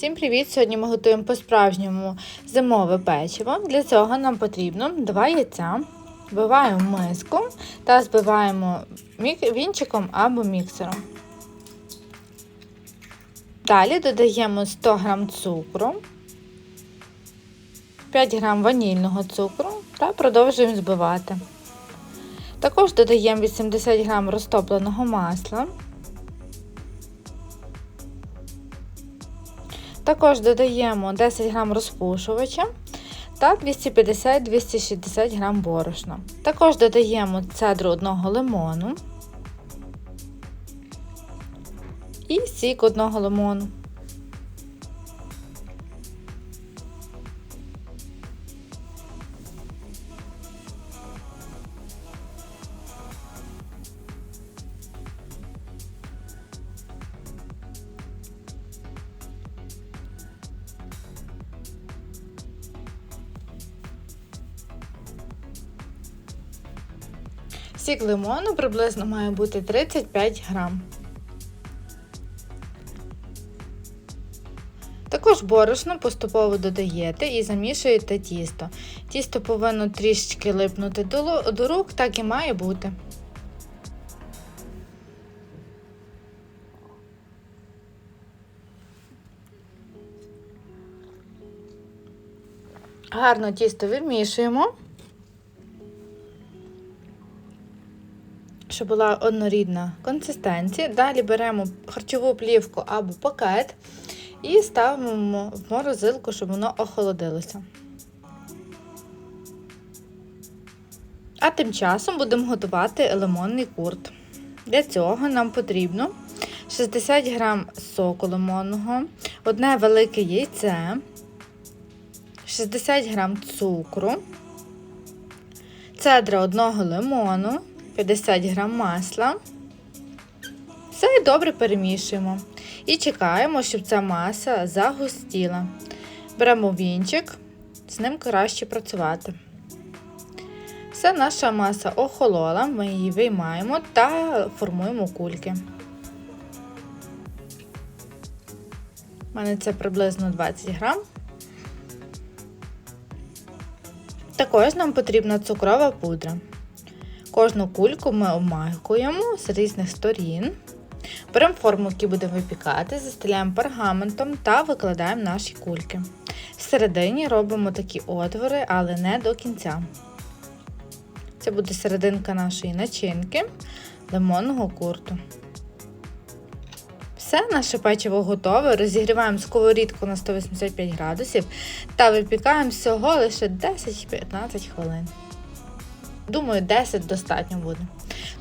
Всім привіт! Сьогодні ми готуємо по-справжньому зимове печиво. Для цього нам потрібно 2 яйця. Вбиваємо миску та збиваємо вінчиком або міксером. Далі додаємо 100 г цукру, 5 г ванільного цукру та продовжуємо збивати. Також додаємо 80 г розтопленого масла. Також додаємо 10 г розпушувача та 250-260 г борошна. Також додаємо цедру одного лимону і сік одного лимону. Сік лимону приблизно має бути 35 грам. Також борошно поступово додаєте і замішуєте тісто. Тісто повинно трішечки липнути до рук, так і має бути. Гарно тісто вимішуємо. Щоб була однорідна консистенція. Далі беремо харчову плівку або пакет і ставимо в морозилку, щоб воно охолодилося. А тим часом будемо готувати лимонний курт. Для цього нам потрібно 60 г соку лимонного, одне велике яйце, 60 г цукру, цедра одного лимону, 50 г масла. Все добре перемішуємо. І чекаємо, щоб ця маса загустіла. Беремо вінчик, з ним краще працювати. Все, наша маса охолола, ми її виймаємо та формуємо кульки. У мене це приблизно 20 грам. Також нам потрібна цукрова пудра. Кожну кульку ми обмакуємо з різних сторін. Беремо форму, яку будемо випікати, застеляємо пергаментом та викладаємо наші кульки. Всередині робимо такі отвори, але не до кінця. Це буде серединка нашої начинки лимонного курту. Все, наше печиво готове. Розігріваємо сковорідку на 185 градусів та випікаємо всього лише 10-15 хвилин. Думаю, 10 достатньо буде.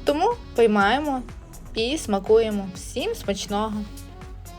Тому поймаємо і смакуємо. Всім смачного!